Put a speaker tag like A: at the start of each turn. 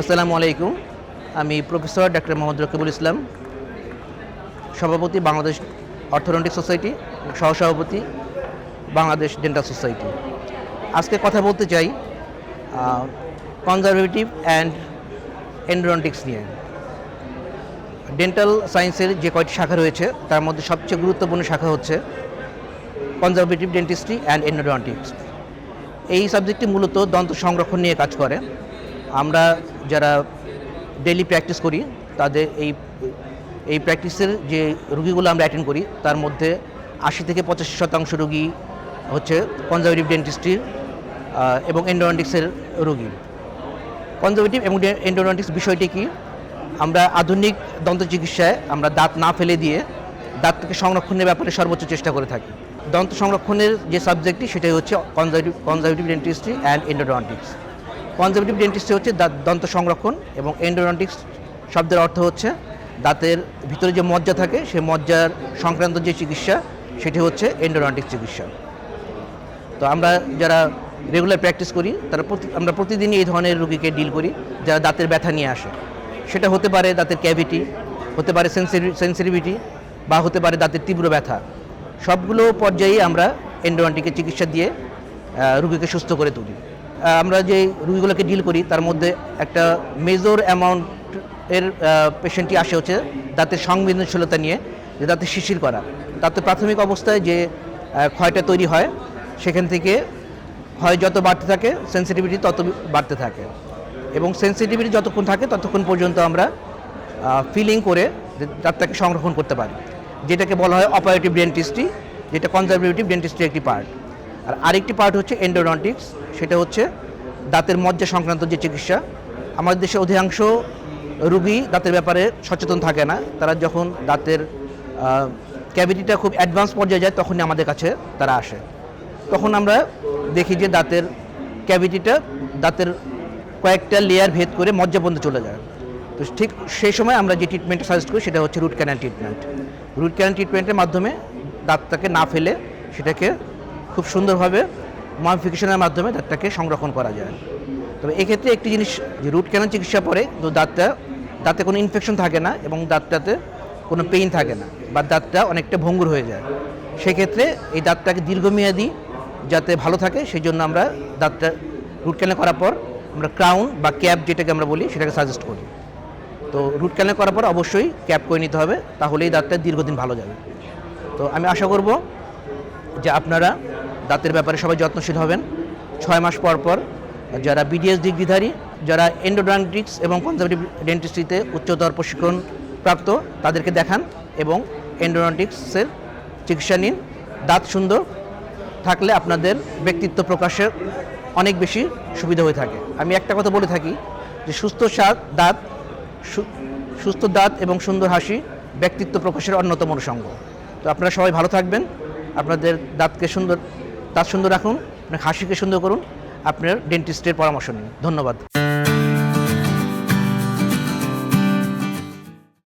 A: আসসালামু আলাইকুম। আমি প্রফেসর ডাক্তার মোহাম্মদ রকিবুল ইসলাম, সভাপতি বাংলাদেশ অর্থোডন্টিক সোসাইটি সহসভাপতি বাংলাদেশ ডেন্টাল সোসাইটি। আজকে কথা বলতে চাই কনজারভেটিভ অ্যান্ড এন্ডোডন্টিক্স নিয়ে। ডেন্টাল সায়েন্সের যে কয়টি শাখা রয়েছে, তার মধ্যে সবচেয়ে গুরুত্বপূর্ণ শাখা হচ্ছে কনজারভেটিভ ডেন্টিস্ট্রি অ্যান্ড এন্ডোডন্টিক্স এই সাবজেক্টটি মূলত দন্ত সংরক্ষণ নিয়ে কাজ করে। আমরা যারা ডেইলি প্র্যাকটিস করি, তাদের এই এই প্র্যাকটিসের যে রুগীগুলো আমরা অ্যাটেন্ড করি, তার মধ্যে আশি থেকে পঁচাশি শতাংশ রুগী হচ্ছে কনজারভেটিভ ডেন্টিস্ট্রির এবং এন্ডোডন্টিক্সের রুগী। কনজারভেটিভ এবং এন্ডোডন্টিক্স বিষয়টি কি? আমরা আধুনিক দন্ত চিকিৎসায় আমরা দাঁত না ফেলে দিয়ে দাঁতকে সংরক্ষণের ব্যাপারে সর্বোচ্চ চেষ্টা করে থাকি। দন্ত সংরক্ষণের যে সাবজেক্টটি সেটাই হচ্ছে conservative conservative dentistry and endodontics conservative dentistry হচ্ছে দাঁত দন্ত সংরক্ষণ এবং এন্ডোডন্টিক্স শব্দের অর্থ হচ্ছে দাঁতের ভিতরে যে মজ্জা থাকে সেই মজ্জার সংক্রান্ত যে চিকিৎসা, সেটি হচ্ছে এন্ডোডন্টিক্স চিকিৎসা। তো আমরা যারা রেগুলার প্র্যাকটিস করি, তারা আমরা প্রতিদিনই এই ধরনের রুগীকে ডিল করি, যারা দাঁতের ব্যথা নিয়ে আসে। সেটা হতে পারে দাঁতের ক্যাভিটি হতে পারে সেন্সিটিভিটি বা হতে পারে দাঁতের তীব্র ব্যথা। সবগুলো পর্যায়েই আমরা এন্ডোডন্টিকের চিকিৎসা দিয়ে রুগীকে সুস্থ করে তুলি। আমরা যে রুগীগুলোকে ডিল করি, তার মধ্যে একটা মেজর অ্যামাউন্ট এর পেশেন্টটি আসে হচ্ছে দাঁতের সংবেদনশীলতা নিয়ে, যে দাঁতে শিশির করা। তাতে প্রাথমিক অবস্থায় যে ক্ষয়টা তৈরি হয়, সেখান থেকে ক্ষয় যত বাড়তে থাকে সেন্সিটিভিটি তত বাড়তে থাকে। এবং সেন্সিটিভিটি যতক্ষণ থাকে, ততক্ষণ পর্যন্ত আমরা ফিলিং করে দাঁতটাকে সংরক্ষণ করতে পারি। যেটাকে বলা হয় অপারেটিভ ডেন্টিস্ট্রি যেটা কনজারভেটিভ ডেন্টিস্ট্রির একটি পার্ট আর আরেকটি পার্ট হচ্ছে এন্ডোডন্টিক্স সেটা হচ্ছে দাঁতের মজ্জা সংক্রান্ত যে চিকিৎসা। আমাদের দেশে অধিকাংশ রুগী দাঁতের ব্যাপারে সচেতন থাকে না। তারা যখন দাঁতের ক্যাভিটিটা খুব অ্যাডভান্স পর্যায়ে যায়, তখনই আমাদের কাছে তারা আসে। তখন আমরা দেখি যে দাঁতের ক্যাভিটিটা দাঁতের কয়েকটা লেয়ার ভেদ করে মজ্জা পর্যন্ত চলে যায়। তো ঠিক সেই সময় আমরা যে ট্রিটমেন্ট সাজেস্ট করি, সেটা হচ্ছে root canal treatment root canal ট্রিটমেন্টের মাধ্যমে দাঁতটাকে না ফেলে সেটাকে খুব সুন্দরভাবে মডিফিকেশনের মাধ্যমে দাঁতটাকে সংরক্ষণ করা যায়। তবে এক্ষেত্রে একটি জিনিস, যে রুট ক্যানাল চিকিৎসা পরে, তো দাঁতটা, দাঁতে কোনো ইনফেকশন থাকে না এবং দাঁতটাতে কোনো পেইন থাকে না বা দাঁতটা অনেকটা ভঙ্গুর হয়ে যায়। সেক্ষেত্রে এই দাঁতটাকে দীর্ঘমেয়াদী যাতে ভালো থাকে সেই জন্য আমরা দাঁতটা রুট ক্যানেল করার পর আমরা ক্রাউন বা ক্যাপ যেটাকে আমরা বলি, সেটাকে সাজেস্ট করি। তো রুট ক্যানেল করার পর অবশ্যই ক্যাপ করে নিতে হবে, তাহলেই দাঁতটা দীর্ঘদিন ভালো যাবে। তো আমি আশা করব যে আপনারা দাঁতের ব্যাপারে সবাই যত্নশীল হবেন। ছয় মাস পর পর যারা বিডিএস ডিগ্রিধারী, যারা এন্ডোডন্টিক্স এবং কনজারভেটিভ ডেন্টিস্ট্রিতে উচ্চতর প্রশিক্ষণ প্রাপ্ত, তাদেরকে দেখান এবং এন্ডোডন্টিক্সের চিকিৎসা নিন। দাঁত সুন্দর থাকলে আপনাদের ব্যক্তিত্ব প্রকাশের অনেক বেশি সুবিধা হয়ে থাকে। আমি একটা কথা বলে থাকি যে সুস্থ স্বাদ দাঁত সুস্থ দাঁত এবং সুন্দর হাসি ব্যক্তিত্ব প্রকাশের অন্যতম অনুষঙ্গ। তো আপনারা সবাই ভালো থাকবেন। আপনাদের দাঁতকে সুন্দর দাঁত সুন্দর রাখুন আপনার হাসিকে সুন্দর করুন আপনার ডেন্টিস্টের পরামর্শ নিন। ধন্যবাদ।